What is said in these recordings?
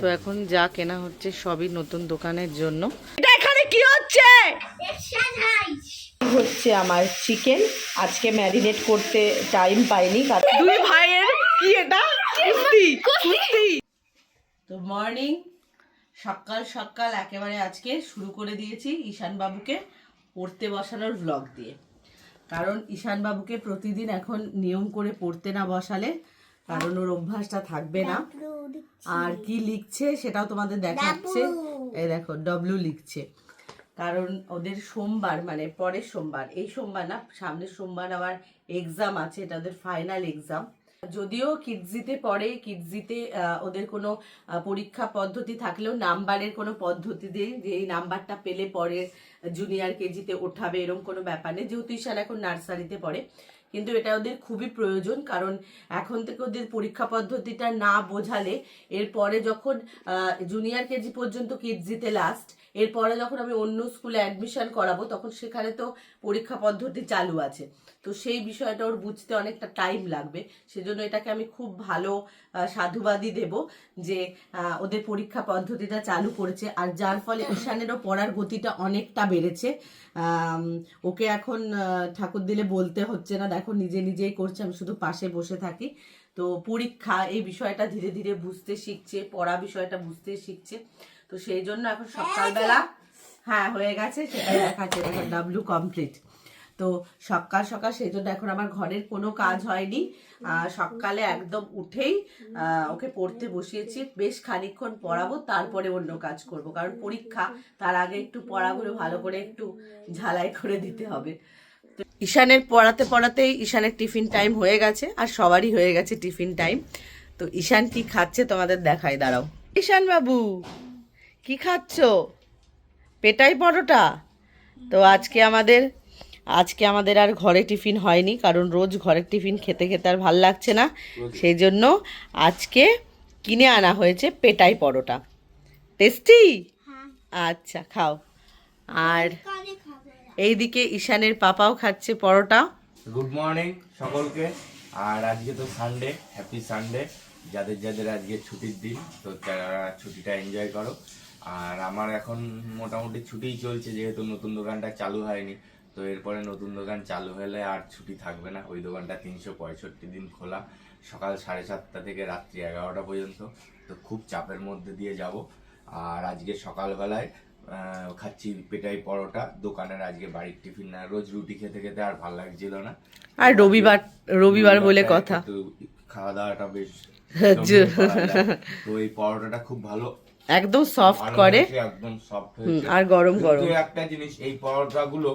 তো এখন যা কেনা হচ্ছে সবই নতুন দোকানের জন্য। এটা এখানে কি হচ্ছে? হচ্ছে আমার চিকেন আজকে ম্যারিনেট করতে টাইম পাইনি দুই ভাইয়ের কি এটা? কুস্তি। কুস্তি। তো মর্নিং সকাল সকাল একেবারে আজকে শুরু করে দিয়েছি ঈশান বাবুকে পড়তে বসানোর ব্লগ দিয়ে। কারণ ঈশান বাবুকে প্রতিদিন এখন নিয়ম করে পড়তে না বসালে কারণ ওর অভ্যাসটা থাকবে না। আর কি লিখছে সেটাও তোমাদের দেখাচ্ছে। এই দেখো ডব্লিউ লিখছে। কারণ ওদের সোমবার মানে পরের সোমবার এই সোমবার না সামনের সোমবার আবার এক্সাম আছে এটা ওদের ফাইনাল এক্সাম যদিও কিডজিতে পড়ে কিডজিতে ওদের কোনো পরীক্ষা পদ্ধতি থাকলেও নাম্বারের কোনো পদ্ধতি নেই যে এই নাম্বারটা পেলে পরে জুনিয়র কেজিতে ওঠাবে এরকম কোনো ব্যাপার নেই। যেহেতু ঈশান এখন নার্সারিতে পড়ে কিন্তু এটা ওদের খুবই প্রয়োজন, কারণ এখন থেকে ওদের পরীক্ষা পদ্ধতিটা না বোঝালে এরপরে যখন জুনিয়র কেজি পর্যন্ত কিডজিতে লাস্ট এরপরে যখন আমি অন্য স্কুলে অ্যাডমিশন করাবো, তখন সেখানে তো পরীক্ষা পদ্ধতি চালু আছে। তো সেই বিষয়টা ওর বুঝতে অনেকটা টাইম লাগবে। সেজন্য এটাকে আমি খুব ভালো সাধুবাদী দেব যে ওদের পরীক্ষা পদ্ধতিটা চালু করেছে। আর যার ফলে ঈশানেরও পড়ার গতিটা অনেকটা বেড়েছে। ওকে এখন ঠাকুর দিলে বলতে হচ্ছে না, দেখো নিজে নিজেই করছে, আমি শুধু পাশে বসে থাকি। তো পরীক্ষা, এই বিষয়টা ধীরে ধীরে বুঝতে শিখছে, পড়া বিষয়টা বুঝতে শিখছে। তো সেই জন্য এখন সকালবেলা হ্যাঁ হয়ে গেছে সেটা দেখাচ্ছে দেখো ডাব্লু কমপ্লিট তো সকাল সকাল সেই জন্য এখন আমার ঘরের কোনো কাজ হয়নি। সকালে একদম উঠেই ওকে পড়তে বসিয়েছি বেশ খানিকক্ষণ পড়াবো তারপরে অন্য কাজ করব কারণ পরীক্ষা তার আগে একটু পড়াগুলো ভালো করে একটু ঝালাই করে দিতে হবে। ঈশানের পড়াতে পড়াতেই ঈশানের টিফিন টাইম হয়ে গেছে আর সবারই হয়ে গেছে টিফিন টাইম। তো ঈশান কি খাচ্ছে তোমাদের দেখাই দাঁড়াও। ঈশান বাবু! কি খাচ্ছ? পেটাই পরোটা? তো আজকে আমাদের আজকে আমাদের আর ঘরে টিফিন হয়নি কারণ রোজ ঘরের টিফিন খেতে খেতে আর ভালো লাগছে না। সেই জন্য আজকে কিনে আনা হয়েছে পেটাই পরোটা। টেস্টি? আচ্ছা খাও। আর এইদিকে ঈশানের পাপাও খাচ্ছে পরোটা। গুড মর্নিং সকলকে। আর আজকে তো সানডে হ্যাপি সানডে যাদের যাদের আজকে ছুটির দিন তো তারা ছুটিটা এনজয় করো। আর আমার এখন মোটামুটি ছুটিই চলছে যেহেতু নতুন দোকানটা চালু হয়নি তো এরপরে নতুন দোকান চালু হলে আর ছুটি থাকবে না। ওই দোকানটা তিনশো পঁয়ষট্টি দিন খোলা সকাল সাড়ে সাতটা থেকে রাত্রি এগারোটা পর্যন্ত। তো খুব চাপের মধ্যে দিয়ে যাব। আর আজকে সকালবেলায় খাচ্ছি পেটাই পরোটা। দোকানের আজকে বাড়ির টিফিন না রোজ রুটি খেতে খেতে আর ভালো লাগছিল না। আর রবিবার রবিবার বলে কথা। খাওয়া দাওয়াটা বেশ যে- জমিয়ে করা যায়। তো এই পরোটাটা খুব ভালো। একদম সফট করে। একদম সফট আর গরম গরম। একটা জিনিস এই পরোটাগুলো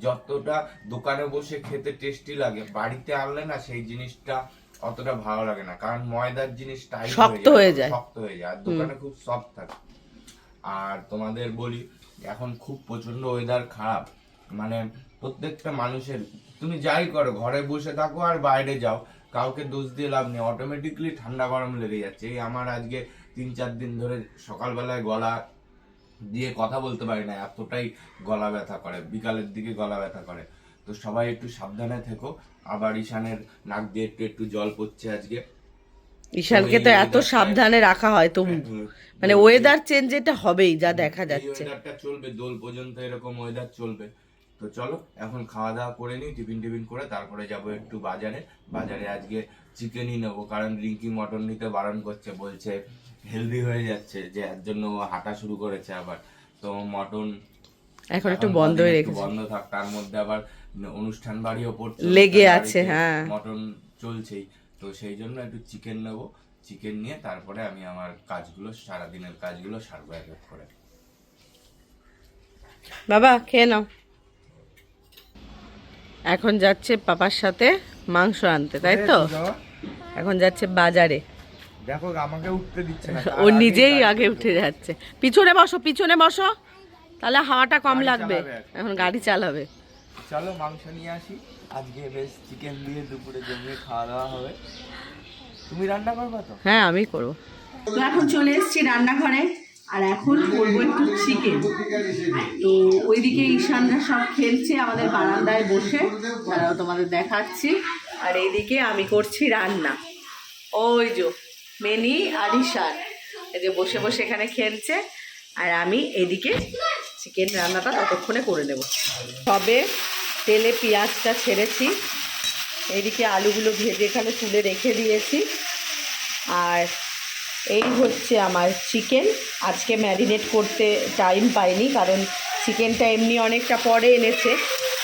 যতটা দোকানে বসে খেতে টেস্টি লাগে বাড়িতে আনলে না সেই জিনিসটা অতটা ভালো লাগে না। কারণ ময়দার জিনিস টাইট শক্ত হয়ে যায়। শক্ত হয়ে যায়। আর দোকানে খুব সফট থাকে। আর তোমাদের বলি এখন খুব প্রচণ্ড ওয়েদার খারাপ। মানে প্রত্যেকটা মানুষের তুমি যাই করো ঘরে বসে থাকো আর বাইরে যাও কাউকে দোষ দিয়ে লাভ নেই। অটোমেটিকলি ঠান্ডা গরম লেগে যাচ্ছে। এই আমার আজকে তিন চার দিন ধরে সকালবেলায় গলা দিয়ে কথা বলতে পারি না এতটাই গলা ব্যথা করে বিকালের দিকে গলা ব্যথা করে। তো সবাই একটু সাবধানে থেকো আবার ঈশানের নাক দিয়ে একটু একটু জল পড়ছে আজকে। ঈশানকে তো এত সাবধানে রাখা হয় তবু মানে ওয়েদার চেঞ্জ এটা হবেই যা দেখা যাচ্ছে। ওয়েদারটা চলবে দোল পর্যন্ত এরকম ওয়েদার চলবে। তো চলো এখন খাওয়া দাওয়া করে নিই টিফিন টিফিন করে তারপরে যাব একটু বাজারে। বাজারে আজকে চিকেনই নেব কারণ রিঙ্কি মটন নিতে বারণ করছে বলছে হেলদি হয়ে যাচ্ছে যে এর জন্য ও হাঁটা শুরু করেছে আবার। তো মটন এখন একটু বন্ধ হয়ে রেখেছে। বন্ধ থাক তার মধ্যে আবার অনুষ্ঠান বাড়িও পড়ছে লেগে আছে, হ্যাঁ। মটন চলছেই। তো সেই জন্য একটু চিকেন নেব চিকেন নিয়ে তারপরে আমি আমার কাজগুলো সারাদিনের কাজগুলো সারবো এক করে। বাবা খেয়ে নাও। এখন যাচ্ছে পাপার সাথে মাংস আনতে তাই তো? এখন যাচ্ছে বাজারে। দেখো আমাকে উঠতে দিচ্ছে না। ও নিজেই আগে উঠে যাচ্ছে। পিছনে বসো পিছনে বসো। তাহলে হাওয়াটা কম লাগবে। এখন। এখন গাড়ি চালাবে। চলো মাংস নিয়ে আসি। আজকে বেশ চিকেন দিয়ে দুপুরে জমিয়ে খাওয়া দাওয়া হবে। তুমি রান্না করবা তো? হ্যাঁ আমি করব। তো এখন চলে এসেছি রান্নাঘরে। আর এখন করব একটু চিকেন তো ওইদিকে ঈশানরা সব খেলছে আমাদের বারান্দায় বসে, তারাও তোমাদের দেখাচ্ছি। আর এইদিকে আমি করছি রান্না। ওই যো মেনি আর ঈশান, এই যে বসে বসে এখানে খেলছে। আর আমি এদিকে চিকেন রান্নাটা ততক্ষণে করে নেব। সবে তেলে পেঁয়াজটা ছেড়েছি। এদিকে আলুগুলো ভেজে এখানে তুলে রেখে দিয়েছি। আর এই হচ্ছে আমার চিকেন আজকে ম্যারিনেট করতে টাইম পাইনি, কারণ চিকেনটা এমনি অনেকটা পরে এনেছে,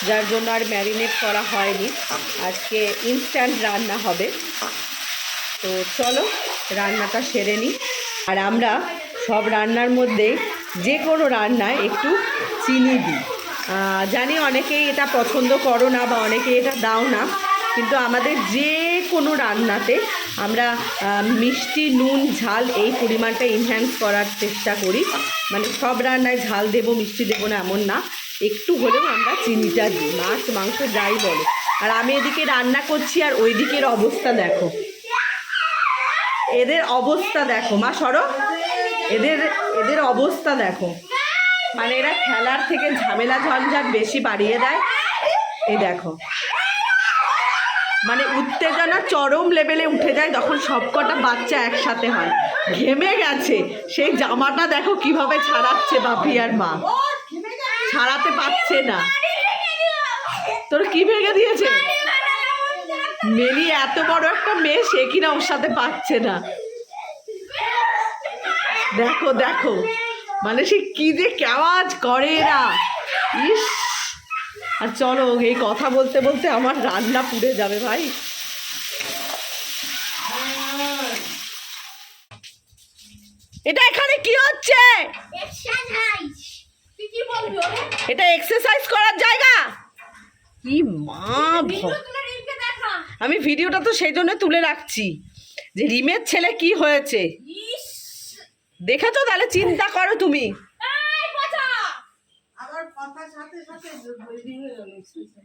যার জন্য আর ম্যারিনেট করা হয়নি। আজকে ইনস্ট্যান্ট রান্না হবে। তো চলো, রান্নাটা সেরে নিই। আর আমরা সব রান্নার মধ্যে যে কোনো রান্নায় একটু চিনি দিই। জানি অনেকেই এটা পছন্দ করো না বা অনেকে এটা দাও না, কিন্তু আমাদের যে কোনো রান্নাতে আমরা মিষ্টি, নুন, ঝাল এই পরিমাণটা ইনহ্যান্স করার চেষ্টা করি। মানে সব রান্নায় ঝাল দেবো, মিষ্টি দেবো না, এমন না। একটু হলেও আমরা চিনিটা দিই। মাছ, মাংস যাই বলো। আর আমি এদিকে রান্না করছি আর ওই দিকের অবস্থা দেখো। এদের অবস্থা দেখো। মা, সরো। এদের এদের অবস্থা দেখো। মানে এরা খেলার থেকে ঝামেলা ঝঞ্ঝাট বেশি বাড়িয়ে দেয়। এই দেখো। মানে উত্তেজনা চরম লেভেলে উঠে যায় যখন সবকটা বাচ্চা একসাথে হয়। ঘেমে গেছে। সেই জামাটা দেখো কীভাবে ছাড়াচ্ছে বাপি আর মা। ছাড়াতে পারছে না। তোর কি ভেঙে দিয়েছে? মেরি এত বড় একটা মেয়ে, সে কিনা ওর সাথে পাচ্ছে না। দেখো দেখো। মানে সে কি যে কেওয়াজ করে এরা। ইস! আর চলো এই কথা বলতে বলতে আমার রান্না পুড়ে যাবে ভাই। এটা এখানে কি হচ্ছে? এটা এক্সারসাইজ করার জায়গা? কি মা আমি ভিডিওটা তো সেই জন্য তুলে রাখছি যে রিমের ছেলে কি হয়েছে? দেখেছ তাহলে চিন্তা করো তুমি।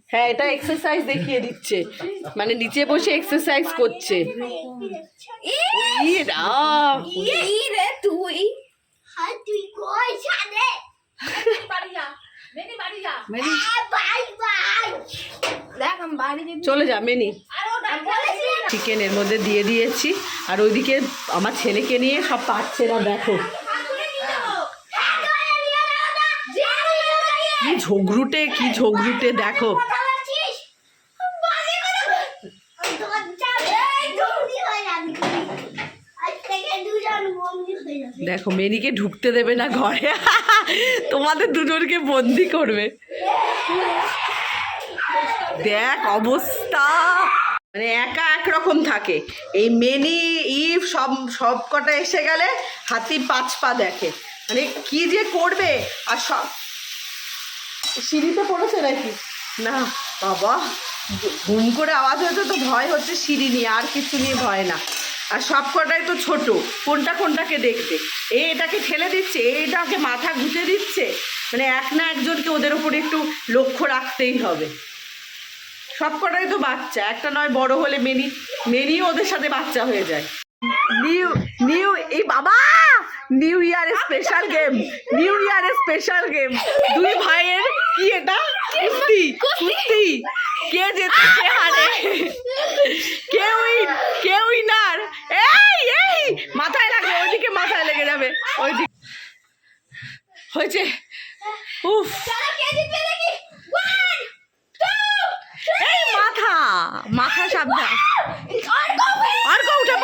হ্যাঁ এটা এক্সারসাইজ দেখিয়ে দিচ্ছে। মানে নিচে বসে এক্সারসাইজ করছে। রাম। তুই। চলে যা মেনি। আর ওটা বলেছি চিকেন এর মধ্যে দিয়ে দিয়েছি। আর ওইদিকে আমার ছেলেকে নিয়ে সব পাচ্ছে না দেখো। কি ঝগড়ুটে কি ঝগড়ুটে, দেখো। দেখো মেনিকে ঢুকতে দেবে না ঘরে। তোমাদের দুজনকে বন্দি করবে। দেখ, অবস্থা। মানে একা একরকম থাকে। এই মেনি ইভ সব সব কটা এসে গেলে হাতি পাঁচ পা দেখে। মানে কি যে করবে? আর সব সিঁড়িতে পড়েছে নাকি? না, বাবা ঘুম করে আওয়াজ হয়েছে তো ভয় হচ্ছে সিঁড়ি নিয়ে, আর কিছু নিয়ে ভয় না। আর সব কটাই তো ছোট, কোনটা কোনটাকে দেখবে? এ এটাকে ঠেলে দিচ্ছে, এ এটাকে মাথা ঘুটে দিচ্ছে। মানে এক না একজনকে ওদের ওপর একটু লক্ষ্য রাখতেই হবে। সব কটাই তো বাচ্চা, একটা নয় বড় হলে মেনি, মেনিও ওদের সাথে বাচ্চা হয়ে যায়। নিউ নিউ, এই বাবা! New year special game new year special game দুই ভাইয়ের কি এটা? কুস্তি। কুস্তি। কে জেতে কে হারে কে উইন কে উইনার এই এই! মাথায় লাগবে ওইদিকে মাথায় লেগে যাবে। ওইদিকে। হয়েছে। উফ। এই মাথা মাথা সাবধান। আর উঠে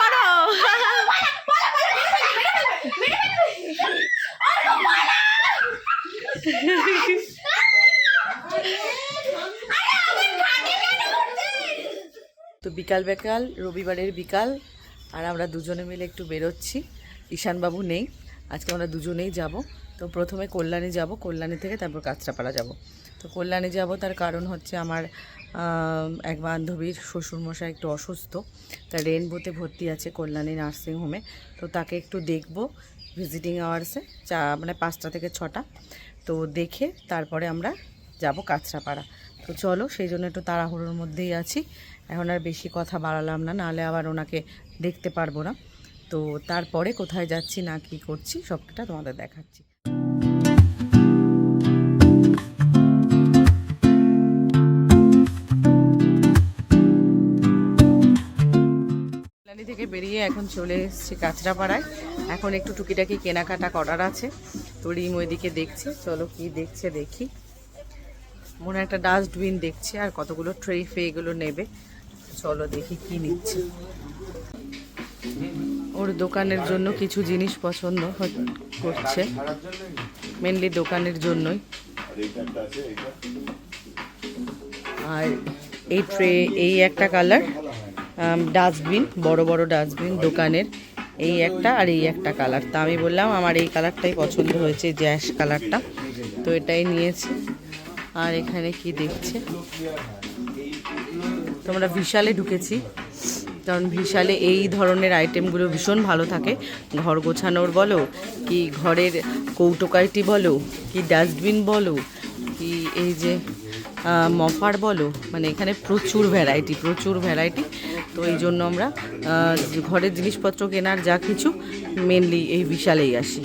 বিকাল বিকাল, রবিবারের বিকাল, আর আমরা দুজনে মিলে একটু বেরোচ্ছি। ঈশানবাবু নেই, আজকে আমরা দুজনেই যাব। তো প্রথমে কল্যাণী যাব, কল্যাণী থেকে তারপর কাঁচরাপাড়া যাব। তো কল্যাণী যাব তার কারণ হচ্ছে আমার এক বান্ধবীর শ্বশুরমশাই একটু অসুস্থ। তা রেনবোতে ভর্তি আছে কল্যাণী নার্সিং হোমে। তো তাকে একটু দেখব ভিজিটিং আওয়ার্সে, চা মানে পাঁচটা থেকে ছটা। তো দেখে তারপরে আমরা যাব কাঁচরাপাড়া। তো চলো, সেই জন্য একটু তাড়াহুড়োর মধ্যেই আছি। এখন আর বেশি কথা বাড়ালাম না, নাহলে আবার ওনাকে দেখতে পারব না। তো তারপরে কোথায় যাচ্ছি, না কি করছি, সবটা তোমাদের দেখাচ্ছি। থেকে বেরিয়ে এখন চলে এসেছি কাঁচরাপাড়ায়। এখন একটু টুকিটাকি কেনাকাটা করার আছে। তো রিম ওইদিকে দেখছে, চলো কি দেখছে দেখি। মনে একটা ডাস্টবিন দেখছে, আর কতগুলো ট্রে ফে এগুলো নেবে। চলো দেখি কি নিচ্ছে। ওর দোকানের জন্য কিছু জিনিস পছন্দ করছে। মেনলি দোকানের জন্যই। আর এই ট্রে এই একটা কালার ডাস্টবিন বড় বড় ডাস্টবিন দোকানের। এই একটা আর এই একটা কালার তা আমি বললাম, আমার এই কালারটাই পছন্দ হয়েছে জ্যাশ কালারটা তো এটাই নিয়েছি। আর এখানে কি দেখছে? তোমরা বিশালে ঢুকেছি, কারণ বিশালে এই ধরনের আইটেমগুলো ভীষণ ভালো থাকে। ঘর গোছানোর বলো, কি ঘরের কৌটোকাইটি বলো, কি ডাস্টবিন বলো, কি এই যে মফার বলো মানে এখানে প্রচুর ভ্যারাইটি প্রচুর ভ্যারাইটি তো এই জন্য আমরা ঘরের জিনিসপত্র কেনার যা কিছু মেনলি এই বিশালেই আসি।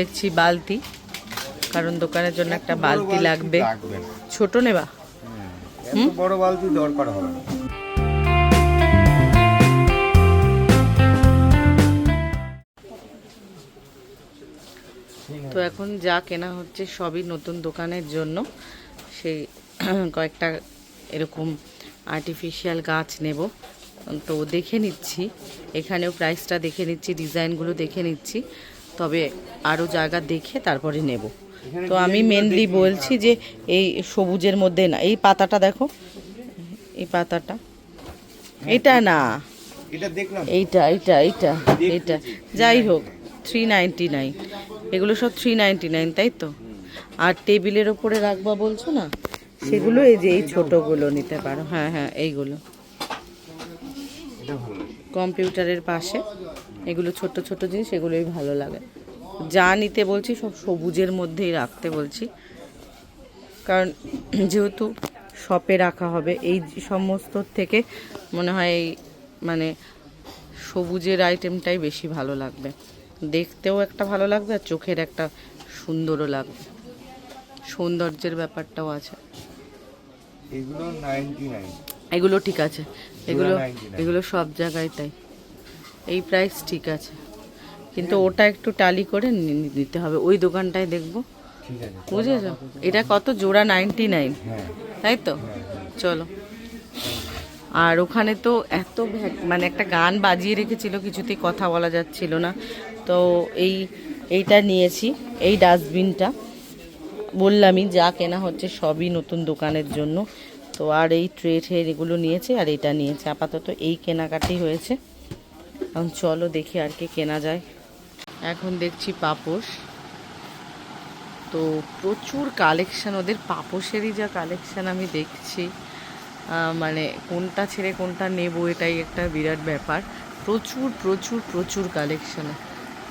দেখছি বালতি কারণ দোকানের জন্য একটা বালতি লাগবে। ছোট নেবা? বড় বালতি দরকার হবে তো এখন যা কেনা হচ্ছে সবই নতুন দোকানের জন্য। সেই কয়েকটা এরকম আর্টিফিশিয়াল গাছ নেব। তো দেখে নিচ্ছি। এখানেও প্রাইসটা দেখে নিচ্ছি ডিজাইনগুলো দেখে নিচ্ছি। তবে আরও জায়গা দেখে তারপরে নেব। তো আমি মেনলি বলছি যে এই সবুজের মধ্যে না এই পাতাটা দেখো এই পাতাটা। এটা না। এইটা এইটা এইটা এইটা। যাই হোক থ্রি নাইনটি নাইন এগুলো সব থ্রি নাইনটি নাইন তাই তো? আর টেবিলের ওপরে রাখবা বলছো না? সেগুলো এই যে এই ছোটোগুলো নিতে পারো। হ্যাঁ হ্যাঁ এইগুলো। কম্পিউটারের পাশে। এগুলো ছোট ছোট জিনিস এগুলোই ভালো লাগে। যা নিতে বলছি সব সবুজের মধ্যেই রাখতে বলছি। কারণ যেহেতু শপে রাখা হবে এই সমস্ত থেকে মনে হয় এই মানে সবুজের আইটেমটাই বেশি ভালো লাগবে। দেখতেও একটা ভালো লাগবে আর চোখের একটা সুন্দরও লাগবে। সৌন্দর্যের ব্যাপারটাও আছে। এগুলো এগুলো ঠিক আছে। এগুলো এগুলো সব জায়গায় তাই। এই প্রাইস ঠিক আছে। কিন্তু ওটা একটু টালি করে নিতে হবে। ওই দোকানটায় দেখব। বুঝেছ? এটা কত? জোড়া নাইনটি নাইন হ্যাঁ। তাই তো? চলো। আর ওখানে তো এত মানে একটা গান বাজিয়ে রেখেছিল কিছুতেই কথা বলা যাচ্ছিল না। তো এই এইটা নিয়েছি এই ডাস্টবিনটা। বললামই যা কেনা হচ্ছে সবই নতুন দোকানের জন্য। তো আর এই ট্রে ট্রে এগুলো নিয়েছে আর এটা নিয়েছে। আপাতত এই কেনাকাটি হয়েছে। এখন চলো দেখি আর কি কেনা যায়। এখন দেখছি পাপোশ। তো প্রচুর কালেকশান ওদের পাপোশেরই যা কালেকশান আমি দেখছি। মানে কোনটা ছেড়ে কোনটা নেব এটাই একটা বিরাট ব্যাপার। প্রচুর প্রচুর প্রচুর কালেকশান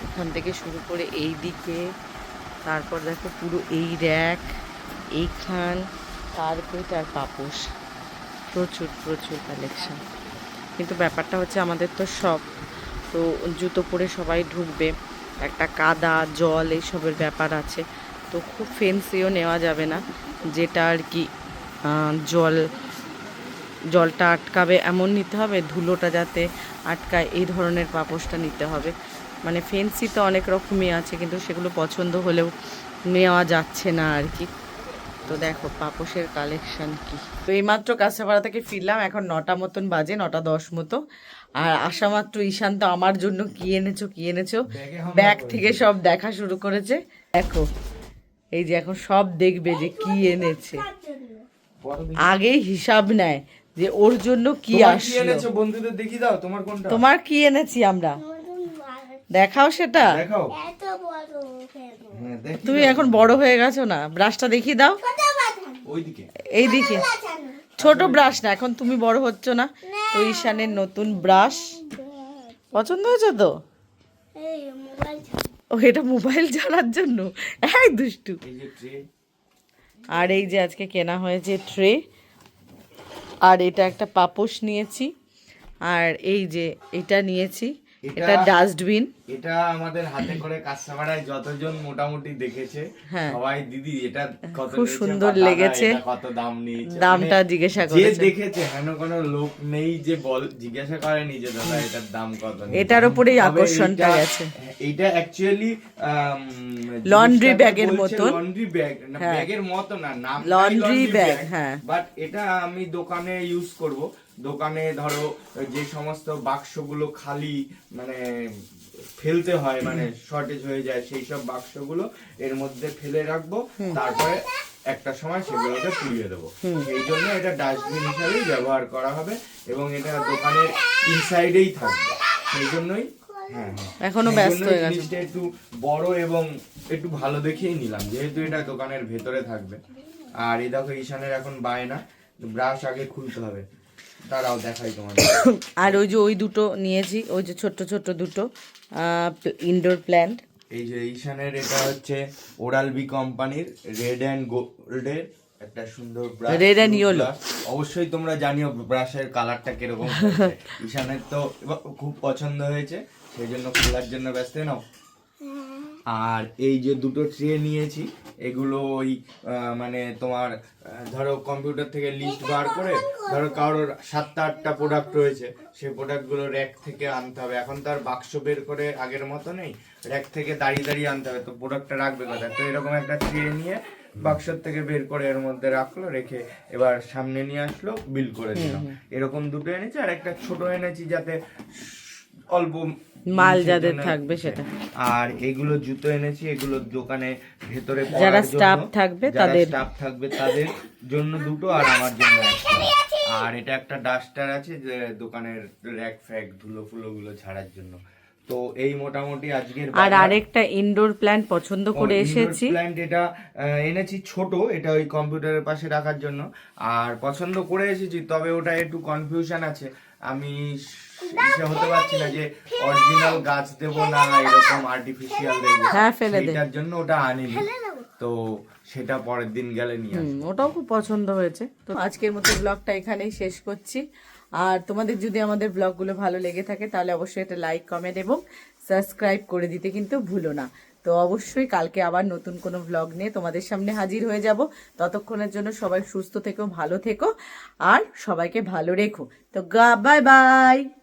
এখান থেকে শুরু করে এই দিকে তারপর দেখো পুরো এই র্যাক এইখান কার্পেট তার পাপোশ। প্রচুর প্রচুর কালেকশান কিন্তু ব্যাপারটা হচ্ছে আমাদের তো সব তো জুতো পরে সবাই ঢুকবে। একটা কাদা, জল এইসবের ব্যাপার আছে। তো খুব ফেন্সিও নেওয়া যাবে না। যেটা আর কি জল, জলটা আটকাবে এমন নিতে হবে, ধুলোটা যাতে আটকায়, এই ধরনের পাপোশটা নিতে হবে। মানে ফেন্সি তো অনেক রকমই আছে, কিন্তু সেগুলো পছন্দ হলেও নেওয়া যাচ্ছে না আর কি। তো দেখো, পাপোশের কালেকশন কি। তো এইমাত্র কাঁচাপাড়া থেকে ফিরলাম, এখন নটা মতন বাজে, নটা দশ মতো। আর আসা মাত্র ঈশান তো আমার জন্য কি এনেছো কি এনেছো? ব্যাগ থেকে সব দেখা শুরু করেছে। দেখো এই যে এখন সব দেখবে যে কি এনেছে। আগেই হিসাব নেয় যে ওর জন্য কি তোমার আসলো। বন্ধুদের দেখি দাও তোমার কোনটা? তোমার কি এনেছি আমরা? দেখাও সেটা। হ্যাঁ তুমি এখন বড় হয়ে গেছো না? ব্রাশটা দেখিয়ে দাও। এইদিকে। ছোট ব্রাশ না এখন তুমি বড় হচ্ছ না তো ঈশানের নতুন ব্রাশ পছন্দ হয়েছে তো? ও এটা মোবাইল চালার জন্য? এক দুষ্টু। আর এই যে আজকে কেনা হয়েছে ট্রে আর এটা একটা পাপোশ নিয়েছি। আর এই যে এটা নিয়েছি। এটা এটা- ডাস্টবিন এটা আমাদের হাতে করে কাস্টমারাই যতজন মোটামুটি দেখেছে হ্যাঁ। সবাই দিদি এটা কত খুব সুন্দর লেগেছে। কত দাম নিয়েছে দামটা মানে জিজ্ঞাসা যে দেখেছে হেন কোনো লোক নেই যে বল জিজ্ঞাসা করেনি যে দাদা এটার দাম কত এটার উপরেই আকর্ষণটা গেছে। এইটা অ্যাকচুয়ালি bag এর মতন। Laundry bag. ব্যাগের মতো না নাম Laundry bag, হ্যাঁ। বাট এটা আমি দোকানে ইউজ করব দোকানে ধরো যে সমস্ত বাক্সগুলো খালি মানে ফেলতে হয় মানে শর্টেজ হয়ে যায় সেই সব বাক্সগুলো এর মধ্যে ফেলে রাখব তারপরে একটা সময় সেগুলোকে পুড়িয়ে দেবো। সেই জন্য এটা ডাস্টবিন হিসাবেই ব্যবহার করা হবে এবং এটা দোকানের ইনসাইডেই থাকবে। সেই জন্যই হ্যাঁ হ্যাঁ। এখনও ব্যস্ত হয়ে গেছে। জিনিসটা একটু বড় এবং একটু ভালো দেখেই নিলাম যেহেতু এটা দোকানের ভেতরে থাকবে। আর এই দেখো ঈশানের এখন বায়না ব্রাশ আগে খুলতে হবে। দাঁড়াও দেখাই তোমাদের। আর ওই যে ওই দুটো নিয়েছি ওই যে ছোট্ট ছোট্ট দুটো ইনডোর প্ল্যান্ট এই যে ঈশানের এটা হচ্ছে ওরাল বি কোম্পানির রেড অ্যান্ড গোল্ডের একটা সুন্দর ব্রাশ Red and yellow। অবশ্যই তোমরা জানিও ব্রাশের কালারটা কীরকম ঈশানের তো খুব পছন্দ হয়েছে সেই জন্য খোলার জন্য ব্যস্ত নাও। আর এই যে দুটো ট্রে নিয়েছি এগুলো ওই মানে তোমার ধরো কম্পিউটার থেকে লিস্ট বার করে ধরো কারোর সাতটা আটটা প্রোডাক্ট রয়েছে সেই প্রোডাক্টগুলো র্যাক থেকে আনতে হবে। এখন তো আর বাক্স বের করে আগের মতো নেই র্যাক থেকে দাঁড়িয়ে দাঁড়িয়ে আনতে হবে। তো প্রোডাক্টটা রাখবে কোথায়? তো এরকম একটা ট্রে নিয়ে বাক্সর থেকে বের করে এর মধ্যে রাখল রেখে এবার সামনে নিয়ে আসলো বিল করে দিলাম এরকম দুটো এনেছি আর একটা ছোট এনেছি যাতে অল্প মাল যাদের থাকবে সেটা। আর এগুলো জুতো এনেছি এগুলো দোকানে ভেতরে যারা staff থাকবে তাদের। staff থাকবে তাদের জন্য দুটো আর আমার জন্য আর এটা একটা ডাস্টার আছে যে দোকানের র্যাক ফ্যাক ধুলো ফুলো গুলো ঝাড়ার জন্য। তো এই মোটামুটি আজকের আর আরেকটা ইনডোর প্ল্যান্ট পছন্দ করে এসেছি। plant এটা এনেছি ছোট এটা ওই কম্পিউটারের পাশে রাখার জন্য। আর পছন্দ করে এসেছি তবে ওটা একটু কনফিউশন আছে। আমি সে হতে পারছি না যে অরিজিনাল গাছ দেব না এরকম আর্টিফিশিয়াল দেবো। হ্যাঁ, ফেলে দে। সেটার জন্য ওটা আনিনি। তো সেটা পরের দিন গেলে নিয়ে ওটাও খুব পছন্দ হয়েছে। তো আজকের মতো ব্লগটা এখানেই শেষ করছি। আর তোমাদের যদি আমাদের ব্লগগুলো ভালো লেগে থাকে তাহলে অবশ্যই একটা লাইক কমেন্ট এবং সাবস্ক্রাইব করে দিতে কিন্তু ভুলো না। তো অবশ্যই কালকে আবার নতুন কোনো ব্লগ নিয়ে তোমাদের সামনে হাজির হয়ে যাব। ততক্ষণের জন্য সবাই সুস্থ থেকো, ভালো থেকো, আর সবাইকে ভালো রেখো। তো গা বাই বাই